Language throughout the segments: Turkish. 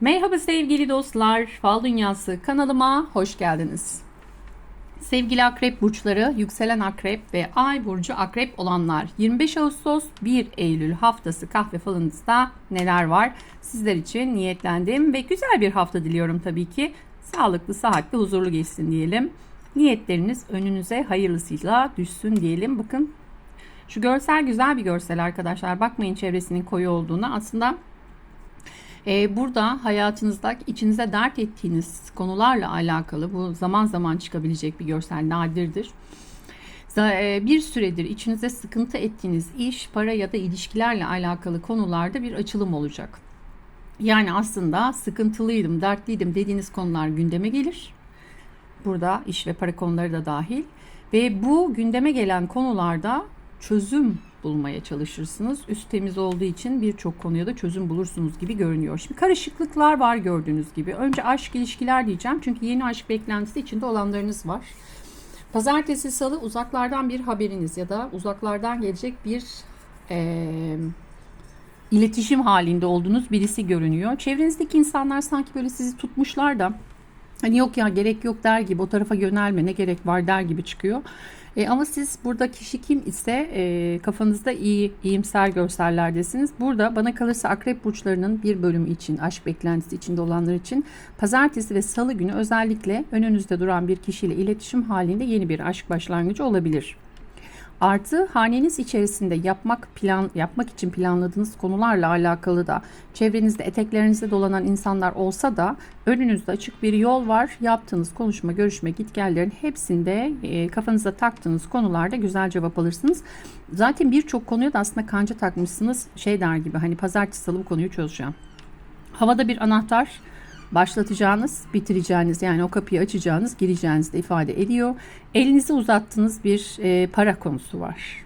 Merhaba sevgili dostlar, Fal Dünyası kanalıma hoş geldiniz. Sevgili akrep burçları, yükselen akrep ve ay burcu akrep olanlar 25 Ağustos 1 Eylül haftası kahve falınızda neler var? Sizler için niyetlendim ve güzel bir hafta diliyorum tabii ki. Sağlıklı, sıhhatli, huzurlu geçsin diyelim. Niyetleriniz önünüze hayırlısıyla düşsün diyelim. Bakın şu görsel güzel bir görsel arkadaşlar. Bakmayın çevresinin koyu olduğunu. Aslında ee, burada hayatınızda içinize dert ettiğiniz konularla alakalı bu zaman zaman çıkabilecek bir görsel nadirdir. E, bir süredir içinize sıkıntı ettiğiniz iş, para ya da ilişkilerle alakalı konularda bir açılım olacak. Yani aslında sıkıntılıydım, dertliydim dediğiniz konular gündeme gelir. Burada iş ve para konuları da dahil. Ve bu gündeme gelen konularda çözüm bulmaya çalışırsınız. Üst temiz olduğu için birçok konuya da çözüm bulursunuz gibi görünüyor. Şimdi karışıklıklar var gördüğünüz gibi. Önce aşk ilişkiler diyeceğim. Çünkü yeni aşk beklentisi içinde olanlarınız var. Pazartesi, salı uzaklardan bir haberiniz ya da uzaklardan gelecek bir e, iletişim halinde olduğunuz birisi görünüyor. Çevrenizdeki insanlar sanki böyle sizi tutmuşlar da hani yok ya gerek yok der gibi o tarafa yönelme ne gerek var der gibi çıkıyor. E, ama siz burada kişi kim ise e, kafanızda iyi, iyimser görsellerdesiniz. Burada bana kalırsa akrep burçlarının bir bölümü için, aşk beklentisi içinde olanlar için pazartesi ve salı günü özellikle önünüzde duran bir kişiyle iletişim halinde yeni bir aşk başlangıcı olabilir. Artı haneniz içerisinde yapmak plan yapmak için planladığınız konularla alakalı da çevrenizde eteklerinizde dolanan insanlar olsa da önünüzde açık bir yol var. Yaptığınız konuşma, görüşme, gitgellerin hepsinde e, kafanıza taktığınız konularda güzel cevap alırsınız. Zaten birçok konuya da aslında kanca takmışsınız. Şey der gibi hani pazartesi salı bu konuyu çözeceğim. Havada bir anahtar başlatacağınız, bitireceğiniz yani o kapıyı açacağınız, gireceğiniz de ifade ediyor. Elinizi uzattığınız bir e, para konusu var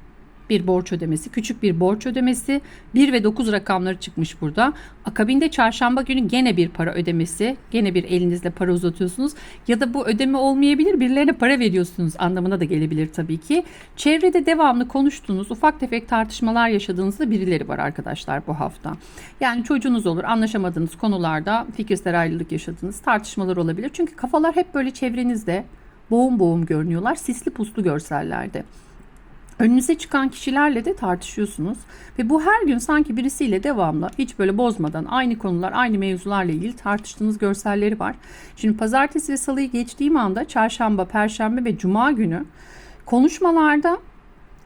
bir borç ödemesi, küçük bir borç ödemesi 1 ve 9 rakamları çıkmış burada. Akabinde çarşamba günü gene bir para ödemesi, gene bir elinizle para uzatıyorsunuz ya da bu ödeme olmayabilir birilerine para veriyorsunuz anlamına da gelebilir tabii ki. Çevrede devamlı konuştuğunuz, ufak tefek tartışmalar yaşadığınızda birileri var arkadaşlar bu hafta. Yani çocuğunuz olur, anlaşamadığınız konularda fikirsel ayrılık yaşadığınız tartışmalar olabilir. Çünkü kafalar hep böyle çevrenizde boğum boğum görünüyorlar, sisli puslu görsellerde. Önünüze çıkan kişilerle de tartışıyorsunuz ve bu her gün sanki birisiyle devamlı hiç böyle bozmadan aynı konular, aynı mevzularla ilgili tartıştığınız görselleri var. Şimdi pazartesi ve salıyı geçtiğim anda çarşamba, perşembe ve cuma günü konuşmalarda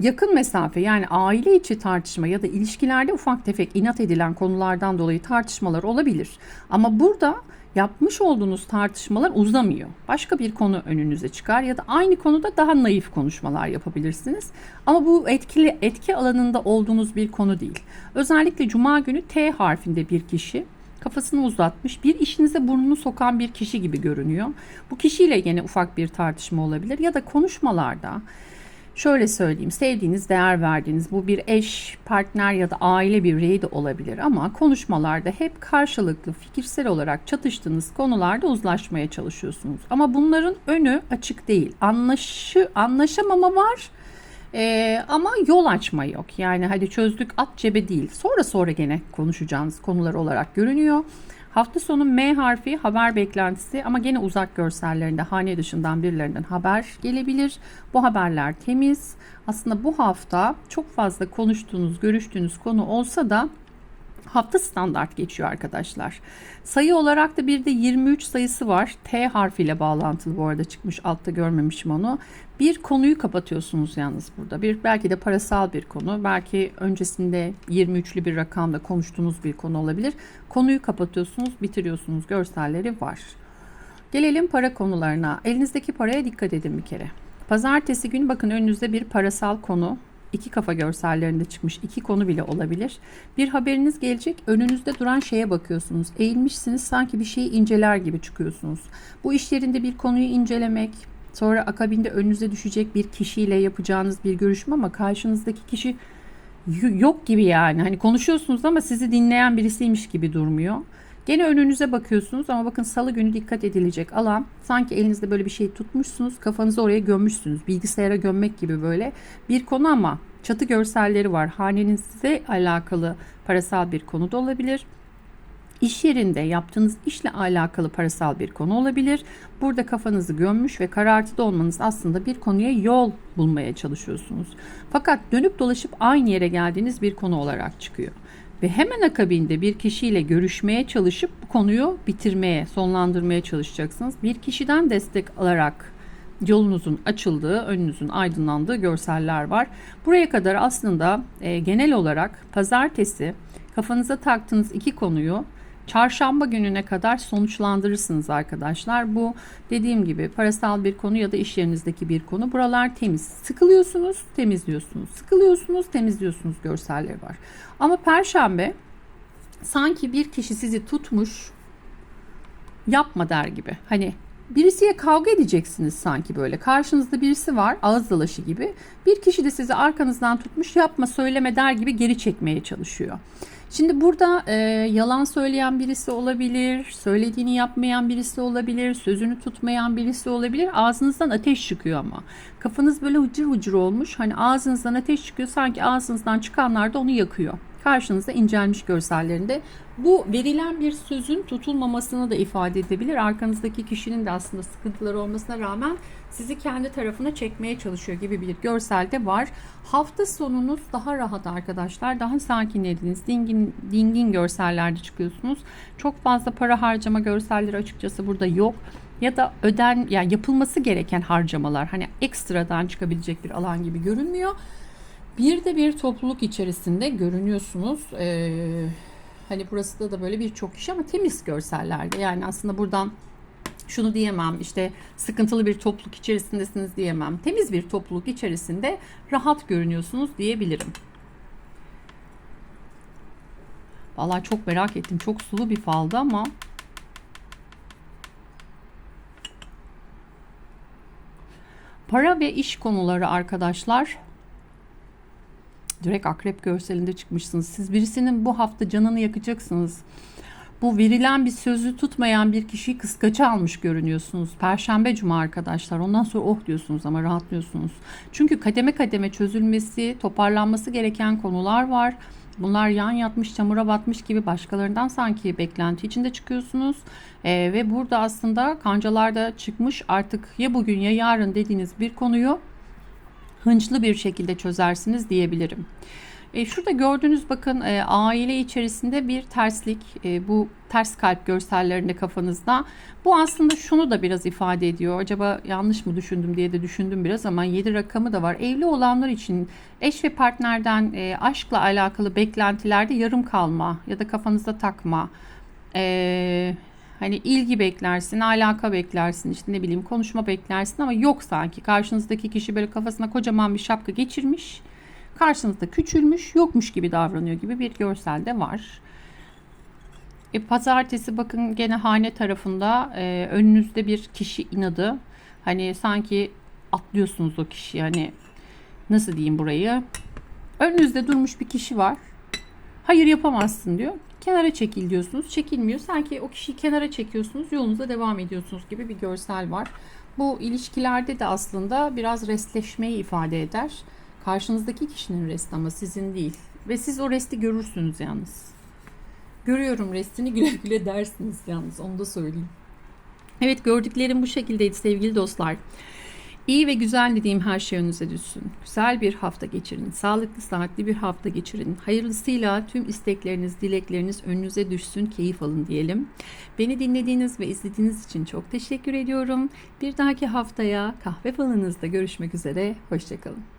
yakın mesafe yani aile içi tartışma ya da ilişkilerde ufak tefek inat edilen konulardan dolayı tartışmalar olabilir. Ama burada yapmış olduğunuz tartışmalar uzamıyor. Başka bir konu önünüze çıkar ya da aynı konuda daha naif konuşmalar yapabilirsiniz. Ama bu etkili etki alanında olduğunuz bir konu değil. Özellikle cuma günü T harfinde bir kişi kafasını uzatmış bir işinize burnunu sokan bir kişi gibi görünüyor. Bu kişiyle yine ufak bir tartışma olabilir ya da konuşmalarda Şöyle söyleyeyim, sevdiğiniz, değer verdiğiniz bu bir eş, partner ya da aile birreyi de olabilir ama konuşmalarda hep karşılıklı fikirsel olarak çatıştığınız konularda uzlaşmaya çalışıyorsunuz. Ama bunların önü açık değil. Anlaşı, anlaşamama var. Ee, ama yol açma yok. Yani hadi çözdük at cebe değil. Sonra sonra gene konuşacağınız konular olarak görünüyor. Hafta sonu M harfi haber beklentisi ama gene uzak görsellerinde hane dışından birilerinden haber gelebilir. Bu haberler temiz. Aslında bu hafta çok fazla konuştuğunuz, görüştüğünüz konu olsa da hafta standart geçiyor arkadaşlar. Sayı olarak da bir de 23 sayısı var. T harfiyle bağlantılı bu arada çıkmış. Altta görmemişim onu. Bir konuyu kapatıyorsunuz yalnız burada. Bir belki de parasal bir konu. Belki öncesinde 23'lü bir rakamda konuştuğunuz bir konu olabilir. Konuyu kapatıyorsunuz, bitiriyorsunuz. Görselleri var. Gelelim para konularına. Elinizdeki paraya dikkat edin bir kere. Pazartesi günü bakın önünüzde bir parasal konu iki kafa görsellerinde çıkmış iki konu bile olabilir. Bir haberiniz gelecek önünüzde duran şeye bakıyorsunuz. Eğilmişsiniz sanki bir şeyi inceler gibi çıkıyorsunuz. Bu iş yerinde bir konuyu incelemek, sonra akabinde önünüze düşecek bir kişiyle yapacağınız bir görüşme ama karşınızdaki kişi yok gibi yani. Hani konuşuyorsunuz ama sizi dinleyen birisiymiş gibi durmuyor. Gene önünüze bakıyorsunuz ama bakın salı günü dikkat edilecek alan sanki elinizde böyle bir şey tutmuşsunuz kafanızı oraya gömmüşsünüz bilgisayara gömmek gibi böyle bir konu ama çatı görselleri var hanenizle alakalı parasal bir konu da olabilir İş yerinde yaptığınız işle alakalı parasal bir konu olabilir. Burada kafanızı gömmüş ve karartıda olmanız aslında bir konuya yol bulmaya çalışıyorsunuz. Fakat dönüp dolaşıp aynı yere geldiğiniz bir konu olarak çıkıyor. Ve hemen akabinde bir kişiyle görüşmeye çalışıp bu konuyu bitirmeye, sonlandırmaya çalışacaksınız. Bir kişiden destek alarak yolunuzun açıldığı, önünüzün aydınlandığı görseller var. Buraya kadar aslında e, genel olarak pazartesi kafanıza taktığınız iki konuyu çarşamba gününe kadar sonuçlandırırsınız arkadaşlar. Bu dediğim gibi parasal bir konu ya da iş yerinizdeki bir konu. Buralar temiz. Sıkılıyorsunuz, temizliyorsunuz. Sıkılıyorsunuz, temizliyorsunuz görselleri var. Ama perşembe sanki bir kişi sizi tutmuş yapma der gibi. Hani birisiyle kavga edeceksiniz sanki böyle. Karşınızda birisi var ağız dalaşı gibi. Bir kişi de sizi arkanızdan tutmuş yapma söyleme der gibi geri çekmeye çalışıyor. Şimdi burada e, yalan söyleyen birisi olabilir, söylediğini yapmayan birisi olabilir, sözünü tutmayan birisi olabilir. Ağzınızdan ateş çıkıyor ama. Kafanız böyle hıcır hıcır olmuş. Hani ağzınızdan ateş çıkıyor sanki ağzınızdan çıkanlar da onu yakıyor karşınızda incelmiş görsellerinde. Bu verilen bir sözün tutulmamasını da ifade edebilir. Arkanızdaki kişinin de aslında sıkıntıları olmasına rağmen sizi kendi tarafına çekmeye çalışıyor gibi bir görsel de var. Hafta sonunuz daha rahat arkadaşlar. Daha sakinlediniz. Dingin, dingin görsellerde çıkıyorsunuz. Çok fazla para harcama görselleri açıkçası burada yok ya da öden yani yapılması gereken harcamalar hani ekstradan çıkabilecek bir alan gibi görünmüyor. Bir de bir topluluk içerisinde görünüyorsunuz. Ee, hani burası da da böyle birçok kişi ama temiz görsellerde. Yani aslında buradan şunu diyemem işte sıkıntılı bir topluluk içerisindesiniz diyemem. Temiz bir topluluk içerisinde rahat görünüyorsunuz diyebilirim. Vallahi çok merak ettim. Çok sulu bir faldı ama para ve iş konuları arkadaşlar Direkt akrep görselinde çıkmışsınız. Siz birisinin bu hafta canını yakacaksınız. Bu verilen bir sözü tutmayan bir kişiyi kıskaça almış görünüyorsunuz. Perşembe cuma arkadaşlar. Ondan sonra oh diyorsunuz ama rahatlıyorsunuz. Çünkü kademe kademe çözülmesi, toparlanması gereken konular var. Bunlar yan yatmış, çamura batmış gibi başkalarından sanki beklenti içinde çıkıyorsunuz. Ee, ve burada aslında kancalarda çıkmış artık ya bugün ya yarın dediğiniz bir konuyu hınçlı bir şekilde çözersiniz diyebilirim. E, şurada gördüğünüz bakın e, aile içerisinde bir terslik e, bu ters kalp görsellerinde kafanızda. Bu aslında şunu da biraz ifade ediyor. Acaba yanlış mı düşündüm diye de düşündüm biraz ama 7 rakamı da var. Evli olanlar için eş ve partnerden e, aşkla alakalı beklentilerde yarım kalma ya da kafanızda takma. Eee Hani ilgi beklersin, alaka beklersin, işte ne bileyim konuşma beklersin ama yok sanki. Karşınızdaki kişi böyle kafasına kocaman bir şapka geçirmiş. Karşınızda küçülmüş, yokmuş gibi davranıyor gibi bir görsel de var. E, pazartesi bakın gene hane tarafında e, önünüzde bir kişi inadı. Hani sanki atlıyorsunuz o kişi hani nasıl diyeyim burayı. Önünüzde durmuş bir kişi var. Hayır yapamazsın diyor kenara çekil diyorsunuz. Çekilmiyor. Sanki o kişiyi kenara çekiyorsunuz. Yolunuza devam ediyorsunuz gibi bir görsel var. Bu ilişkilerde de aslında biraz restleşmeyi ifade eder. Karşınızdaki kişinin resti ama sizin değil. Ve siz o resti görürsünüz yalnız. Görüyorum restini güle güle dersiniz yalnız onu da söyleyeyim. Evet gördüklerim bu şekildeydi sevgili dostlar. İyi ve güzel dediğim her şey önünüze düşsün. Güzel bir hafta geçirin. Sağlıklı, saatli bir hafta geçirin. Hayırlısıyla tüm istekleriniz, dilekleriniz önünüze düşsün. Keyif alın diyelim. Beni dinlediğiniz ve izlediğiniz için çok teşekkür ediyorum. Bir dahaki haftaya kahve falınızda görüşmek üzere. Hoşçakalın.